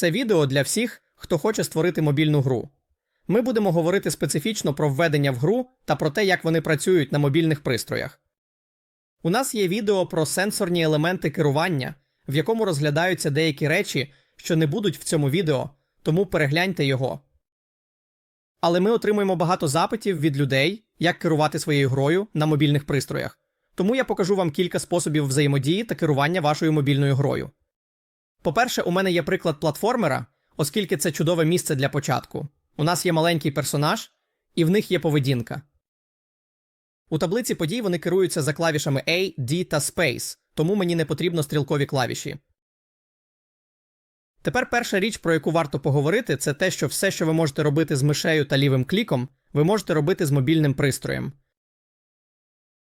Це відео для всіх, хто хоче створити мобільну гру. Ми будемо говорити специфічно про введення в гру та про те, як вони працюють на мобільних пристроях. У нас є відео про сенсорні елементи керування, в якому розглядаються деякі речі, що не будуть в цьому відео, тому перегляньте його. Але ми отримуємо багато запитів від людей, як керувати своєю грою на мобільних пристроях. Тому я покажу вам кілька способів взаємодії та керування вашою мобільною грою. По-перше, у мене є приклад платформера, оскільки це чудове місце для початку. У нас є маленький персонаж, і в них є поведінка. У таблиці подій вони керуються за клавішами A, D та Space, тому мені не потрібно стрілкові клавіші. Тепер перша річ, про яку варто поговорити, це те, що все, що ви можете робити з мишею та лівим кліком, ви можете робити з мобільним пристроєм.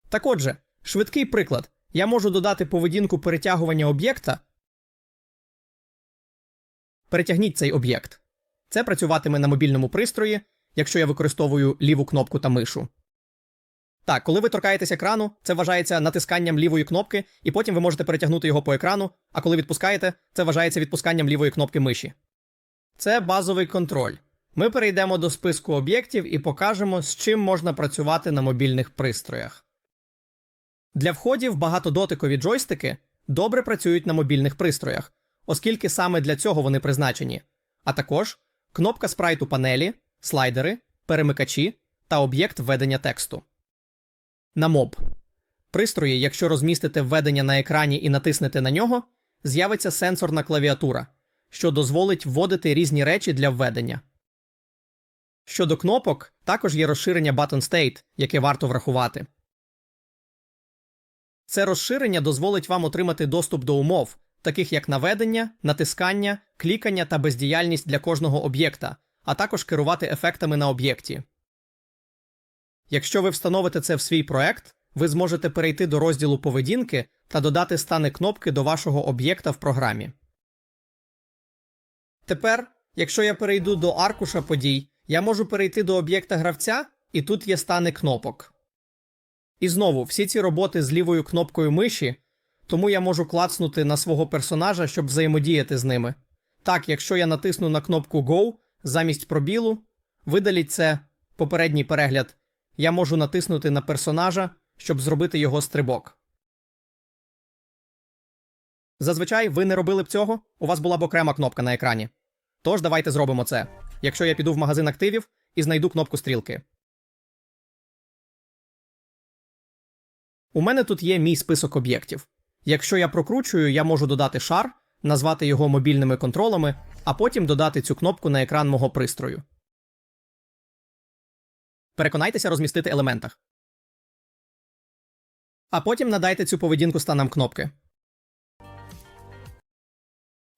Так отже, швидкий приклад. Я можу додати поведінку перетягування об'єкта. Перетягніть цей об'єкт. Це працюватиме на мобільному пристрої, якщо я використовую ліву кнопку та мишу. Так, коли ви торкаєтесь екрану, це вважається натисканням лівої кнопки, і потім ви можете перетягнути його по екрану, а коли відпускаєте, це вважається відпусканням лівої кнопки миші. Це базовий контроль. Ми перейдемо до списку об'єктів і покажемо, з чим можна працювати на мобільних пристроях. Для входів багатодотикові джойстики добре працюють на мобільних пристроях, оскільки саме для цього вони призначені, а також кнопка спрайту панелі, слайдери, перемикачі та об'єкт введення тексту. На моб. Пристрої, якщо розмістите введення на екрані і натиснете на нього, з'явиться сенсорна клавіатура, що дозволить вводити різні речі для введення. Щодо кнопок, також є розширення Button State, яке варто врахувати. Це розширення дозволить вам отримати доступ до умов, таких як наведення, натискання, клікання та бездіяльність для кожного об'єкта, а також керувати ефектами на об'єкті. Якщо ви встановите це в свій проект, ви зможете перейти до розділу поведінки та додати стани кнопки до вашого об'єкта в програмі. Тепер, якщо я перейду до аркуша подій, я можу перейти до об'єкта гравця, і тут є стани кнопок. І знову всі ці роботи з лівою кнопкою миші, тому я можу клацнути на свого персонажа, щоб взаємодіяти з ними. Так, якщо я натисну на кнопку Go замість пробілу, видаліть це попередній перегляд, я можу натиснути на персонажа, щоб зробити його стрибок. Зазвичай ви не робили б цього, у вас була б окрема кнопка на екрані. Тож давайте зробимо це. Якщо я піду в магазин активів і знайду кнопку стрілки. У мене тут є мій список об'єктів. Якщо я прокручую, я можу додати шар, назвати його мобільними контролами, а потім додати цю кнопку на екран мого пристрою. Переконайтеся розмістити елементах. А потім надайте цю поведінку станам кнопки.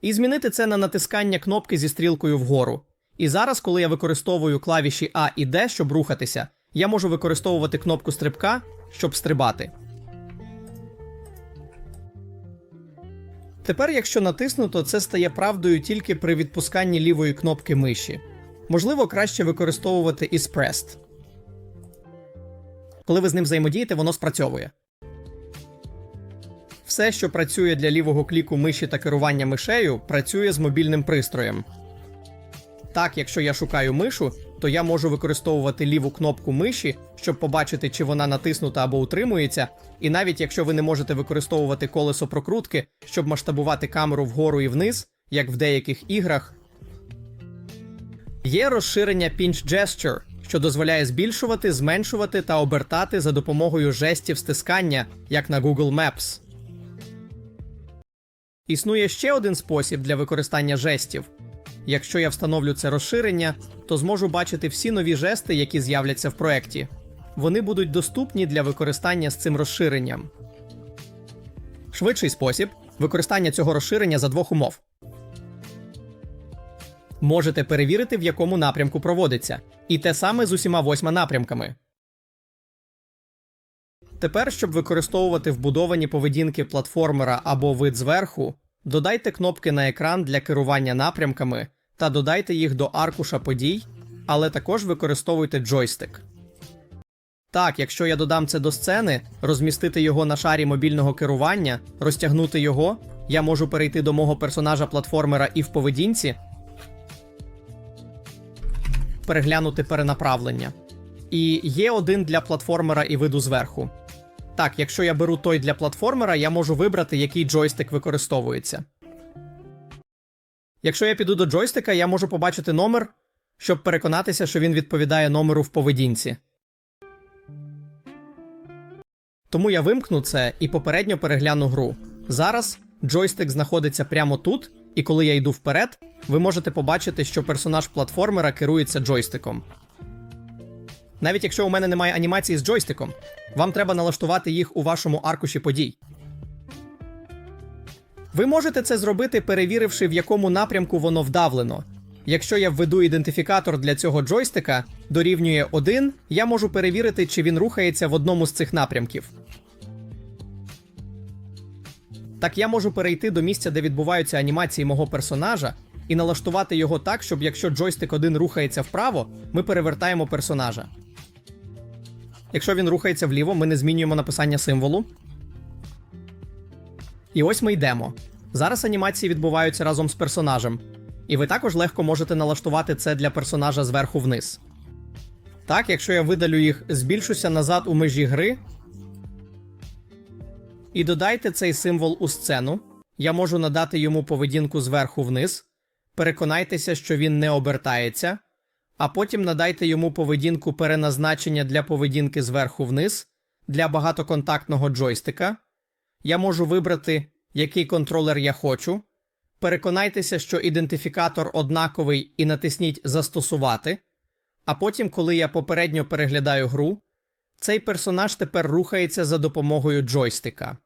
І змінити це на натискання кнопки зі стрілкою вгору. І зараз, коли я використовую клавіші А і Д, щоб рухатися, я можу використовувати кнопку стрибка, щоб стрибати. Тепер, якщо натиснуто, це стає правдою тільки при відпусканні лівої кнопки миші. Можливо, краще використовувати is pressed. Коли ви з ним взаємодієте, воно спрацьовує. Все, що працює для лівого кліку миші та керування мишею, працює з мобільним пристроєм. Так, якщо я шукаю мишу, то я можу використовувати ліву кнопку миші, щоб побачити, чи вона натиснута або утримується. І навіть якщо ви не можете використовувати колесо прокрутки, щоб масштабувати камеру вгору і вниз, як в деяких іграх, є розширення Pinch Gesture, що дозволяє збільшувати, зменшувати та обертати за допомогою жестів стискання, як на Google Maps. Існує ще один спосіб для використання жестів. Якщо я встановлю це розширення, то зможу бачити всі нові жести, які з'являться в проєкті. Вони будуть доступні для використання з цим розширенням. Швидший спосіб використання цього розширення за двох умов. Можете перевірити, в якому напрямку проводиться, і те саме з усіма восьма напрямками. Тепер, щоб використовувати вбудовані поведінки платформера або вид зверху, додайте кнопки на екран для керування напрямками та додайте їх до аркуша подій, але також використовуйте джойстик. Так, якщо я додам це до сцени, розмістити його на шарі мобільного керування, розтягнути його, я можу перейти до мого персонажа платформера і в поведінці переглянути перенаправлення. І є один для платформера і виду зверху. Так, якщо я беру той для платформера, я можу вибрати, який джойстик використовується. Якщо я піду до джойстика, я можу побачити номер, щоб переконатися, що він відповідає номеру в поведінці. Тому я вимкну це і попередньо перегляну гру. Зараз джойстик знаходиться прямо тут, і коли я йду вперед, ви можете побачити, що персонаж платформера керується джойстиком. Навіть якщо у мене немає анімації з джойстиком, вам треба налаштувати їх у вашому аркуші подій. Ви можете це зробити, перевіривши, в якому напрямку воно вдавлено. Якщо я введу ідентифікатор для цього джойстика дорівнює 1, я можу перевірити, чи він рухається в одному з цих напрямків. Так я можу перейти до місця, де відбуваються анімації мого персонажа, і налаштувати його так, щоб якщо джойстик 1 рухається вправо, ми перевертаємо персонажа. Якщо він рухається вліво, ми не змінюємо написання символу. І ось ми йдемо. Зараз анімації відбуваються разом з персонажем, і ви також легко можете налаштувати це для персонажа зверху вниз. Так, якщо я видалю їх, збільшуся назад у межі гри. І додайте цей символ у сцену. Я можу надати йому поведінку зверху вниз. Переконайтеся, що він не обертається, а потім надайте йому поведінку переназначення для поведінки зверху вниз для багатоконтактного джойстика. Я можу вибрати, який контролер я хочу. Переконайтеся, що ідентифікатор однаковий, і натисніть Застосувати. А потім, коли я попередньо переглядаю гру, цей персонаж тепер рухається за допомогою джойстика.